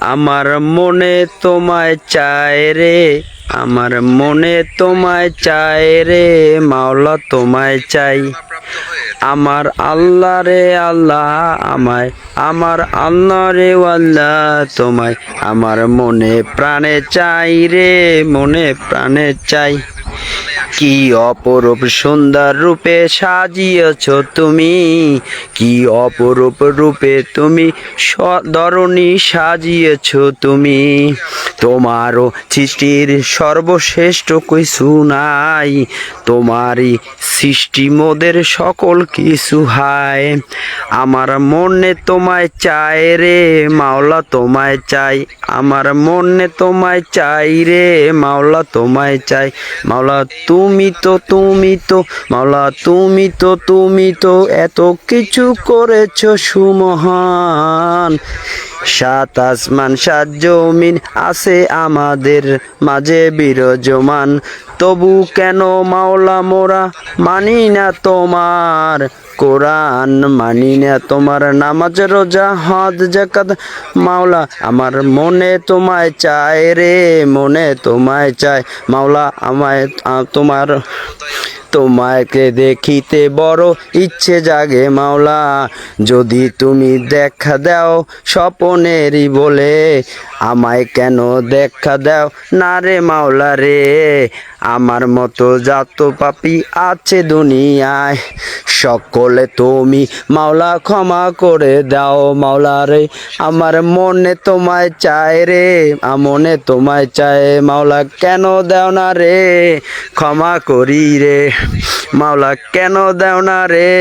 আমার মনে তোমায় চায় রে, আমার মনে তোমায় চায় রে, মাওলা তোমায় চাই। আমার আল্লাহ রে আল্লাহ আমায়, আমার আল্লাহ রে আল্লাহ তোমায়। আমার মনে প্রাণে চাই রে, মনে প্রাণে চাই। কি অপরূপ সুন্দর রূপে সাজিয়েছ তুমি? কি অপরূপ রূপে তুমি ধরণী সাজিয়েছ তুমি? তোমারও সৃষ্টির সর্বশ্রেষ্ঠ কিছু নাই। তোমারই সৃষ্টি মোদের সকল কিছু হায়। আমার মনে তোমায় চায় রে মাওলা, তোমায় চাই। আমার মনে তোমায় চাই রে মাওলা, তোমায় চাই। মাওলা তুমি তো তুমি তো মাওলা তুমি তো তুমি তো এত কিছু করেছ সুমহান। সাত আসমান, সাত জমিন আছে আমাদের মাঝে বিরজমান। তবু কেন মাওলা মোরা মানি না তোমার কোরআন, মানি না তোমার নামাজ, রোজা হদ জাকাত মাওলা, আমার মনে তোমায় চায় রে, মনে তোমায় চায়। মাওলা, আমায় তোমার তোমাকে দেখিতে বড় ইচ্ছে জাগে মাওলা। যদি তুমি দেখা দাও স্বপনেরই বলে, আমায় কেন দেখা দাও? না রে মাওলা রে আমার মতো যত পাপি আছে দুনিয়ায়। সকলে তুমি মাওলা ক্ষমা করে দাও মাওলা রে। আমার মনে তোমায় চায় রে আ মনে তোমায় চায় মাওলা কেন দাও না রে? ক্ষমা করি রে, মাওলা কেন দাও না রে?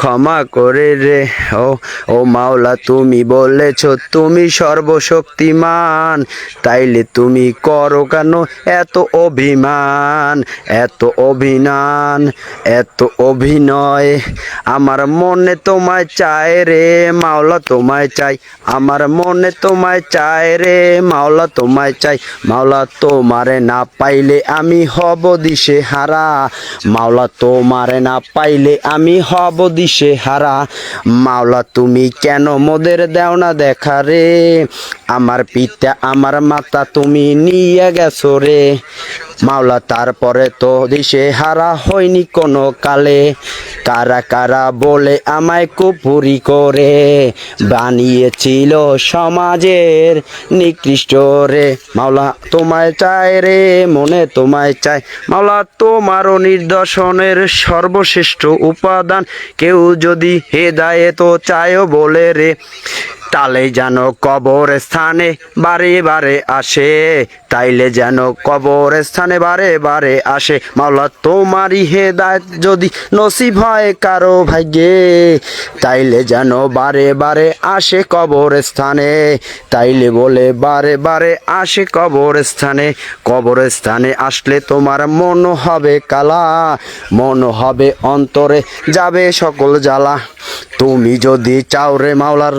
ক্ষমা করে রে, ও ও মাওলা তুমি বলেছ তুমি সর্বশক্তিমান। তাইলে তুমি করো কেন এত অভিমান? এত অভিমান এত অভিনয়। আমার মনে তোমায় চায় রে, মাওলা তোমায় চাই আমার মনে তোমায় চায় রে, মাওলা তোমায় চাই মাওলা তোমারে না পাইলে আমি হব দিশে হারা মাওলা তোমারে না পাইলে আমি হব দিশে হারা মাওলা তুমি কেন মোদের দেও না দেখা রে? আমার পিতা, আমার মাতা তুমি নিয়ে গেছো রে। মাওলা তারপরে তো দিশে হারা হয়নি কোনো কালে। কারা কারা বলে আমায় কুপুরি করে? বানিয়েছিল সমাজের নিকৃষ্ট রে। মাওলা তোমায় চায় রে, মনে তোমায় চায়। মাওলা তোমারও নির্দর্শনের সর্বশ্রেষ্ঠ উপাদান। কেউ যদি হেদায়ে তো চায়ও বলে রে। তালে যেন কবর স্থানে বারে বারে আসে, তাইলে যেন কবর স্থানে বারে বারে আসে। মাওলা, তোমারই হেদায়ত যদি নসিব হয় কারও ভাগ্যে, তাইলে যেন বারে বারে আসে কবর স্থানে তাইলে বলে, বারে বারে আসে কবর স্থানে কবর স্থানে আসলে তোমার মন হবে কালা, মন হবে অন্তরে যাবে সকল জ্বালা। তুমি যদি চাও রে মাওলার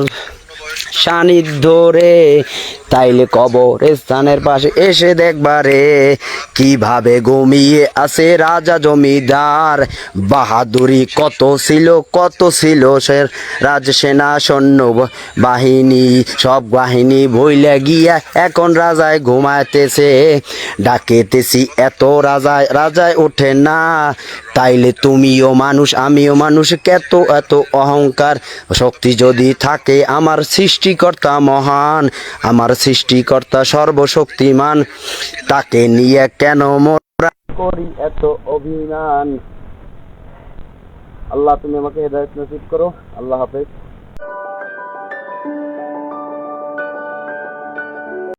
সান্নিধ্য রে তাইলে কবর স্থানের পাশে এসে দেখবারে কীভাবে ঘুমিয়ে আছে রাজা জমিদার। বাহাদুরি কত ছিল কত ছিল সে রাজসেনা সৈন্য বাহিনী। সব বাহিনী ভইলে গিয়া এখন রাজায় ঘুমাইতেছে। ডাকেতেছি, এত রাজায় রাজায় ওঠে না। তাইলে তুমিও মানুষ, আমিও মানুষ, কেত, এত অহংকার। শক্তি যদি থাকে, আমার সৃষ্টিকর্তা মহান, আমার সৃষ্টিকর্তা সর্বশক্তিমান। তাকে নিয়ে কেন মোরা করি এত অভিমান? আল্লাহ, তুমি আমাকে হেদায়ত নসিব করো। আল্লাহ হাফেজ।